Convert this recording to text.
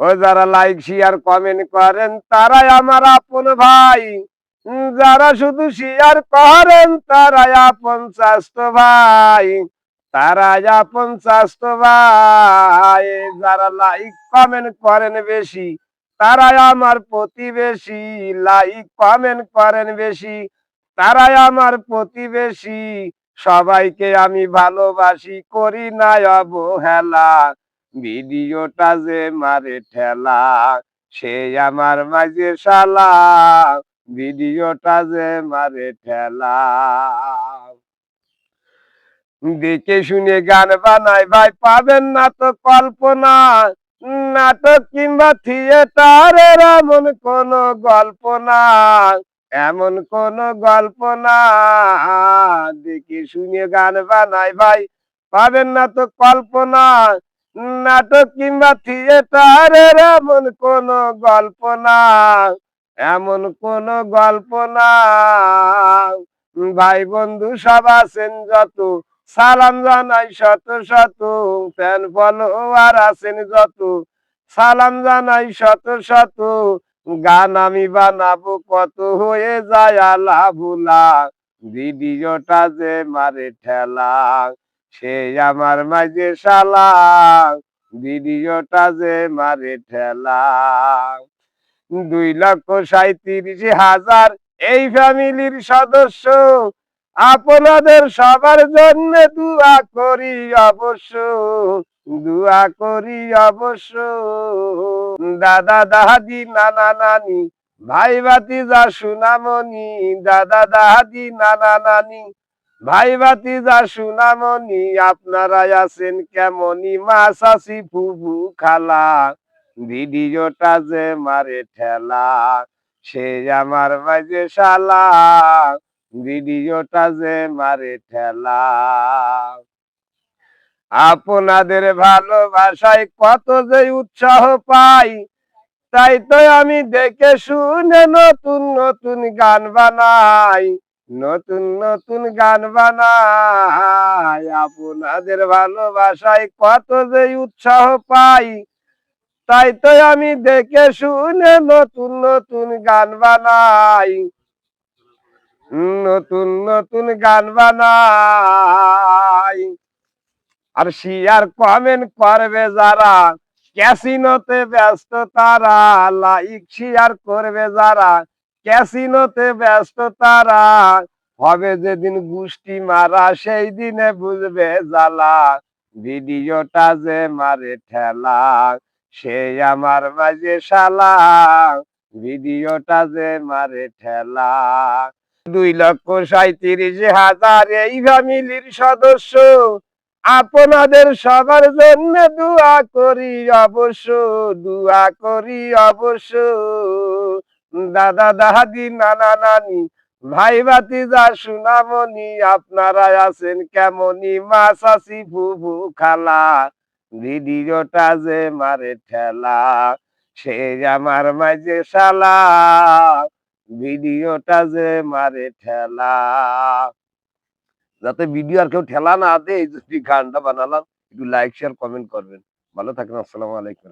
ও যারা like share comment করেন, তারাই আমার আপন ভাই। যারা শুধু শেয়ার করেন, তারাই আপন স্বাস্থ্য ভাই। তারাই আপন স্বাস্থ্য ভাই। যারা লাইক কমেন্ট করেন বেশি, তারাই আমার প্রতিবেশী। লাইক কমেন্ট করেন বেশি, তারাই আমার প্রতিবেশী। সবাইকে আমি ভালোবাসি, করি না অবহেলা। ভিডিওটা যে মারে ঠেলা, সে আমার মাঝে শালা। ভিডিওটা যে মারে ঠেলা। দেখে শুনে গান বানাই ভাই পাবেন না তো কল্পনা। নাটক কিংবা থিয়েটারের এমন কোন গল্প না এমন কোন গল্প না দেখে শুনে গান বানাই ভাই পাবেন না তো কল্পনা। নাটক কিংবা থিয়েটারের এমন কোন গল্প না, এমন কোন গল্প না। ভাই বন্ধু সব আছেন যত, সালাম জানাই শত শত ফ্যান ফলোয়ার আছেন যত, সালাম জানাই শত শত, গান আমি বানাবো কত হয়ে যায় আলা ভুলা ভিডিওটা যে মারে ঠেলা। সে আমার মাঝে শালা, ভিডিওটা যে মারে ঠেলা। দুই লক্ষ সাঁত্রিশ হাজার এই ফ্যামিলির সদস্য, আপনাদের সবার জন্য দোয়া করি অবশ্য, দোয়া করি অবশ্য। দাদা দাদি, নানা নানি, ভাই বাতি যা সুনামনি দাদা দাদি, নানা নানি ভাই বাতি যা সুনামনি আপনারা আছেন কেমনি ফুবু খালা, ভিডিওটা যে মারে ঠেলা, সে আমার মাঝে শালা, ভিডিওটা যে মারে ঠেলা। আপনাদের ভালোবাসায় কত যে উৎসাহ পাই, তাই তো আমি দেখে শুনে নতুন নতুন গান বানাই। নতুন নতুন গান বানাই। আপনাদের ভালোবাসায় কত যে উৎসাহ পাই। তাই তো আমি দেখে শুনে নতুন নতুন গান বানাই। নতুন নতুন গান বানাই। আর শিয়ার কমেন্ট করবে যারা। ক্যাসিনোতে ব্যস্ত তারা লাইক শেয়ার করবে যারা। ক্যাসিনোতে ব্যস্ত তারা, হবে যেদিন গুষ্টি মারা সেই দিনে বুঝবে জ্বালা। ভিডিওটা যে মারে ঠেলা, সে আমার মাঝে শালা। ভিডিওটা যে মারে ঠেলা। দুই লক্ষ সাঁত্রিশ হাজার এই ফ্যামিলির সদস্য। আপনাদের সবার জন্য দোয়া করি অবশ্য, দোয়া করি অবশ্য। দাদা দাদি নানা নানি ভাই যা সুনামনি আপনারা আছেন কেমনি মা চাষি ফুফু খালা, ভিডিওটা যে মারে ঠেলা, সে আমার মাঝে শালা, ভিডিওটা যে মারে ঠেলা। যাতে ভিডিও আর কেউ ঠেলা না দেয়, যদি গানটা বানালাম, একটু লাইক শেয়ার কমেন্ট করবেন। ভালো থাকেন আসসালামু আলাইকুম।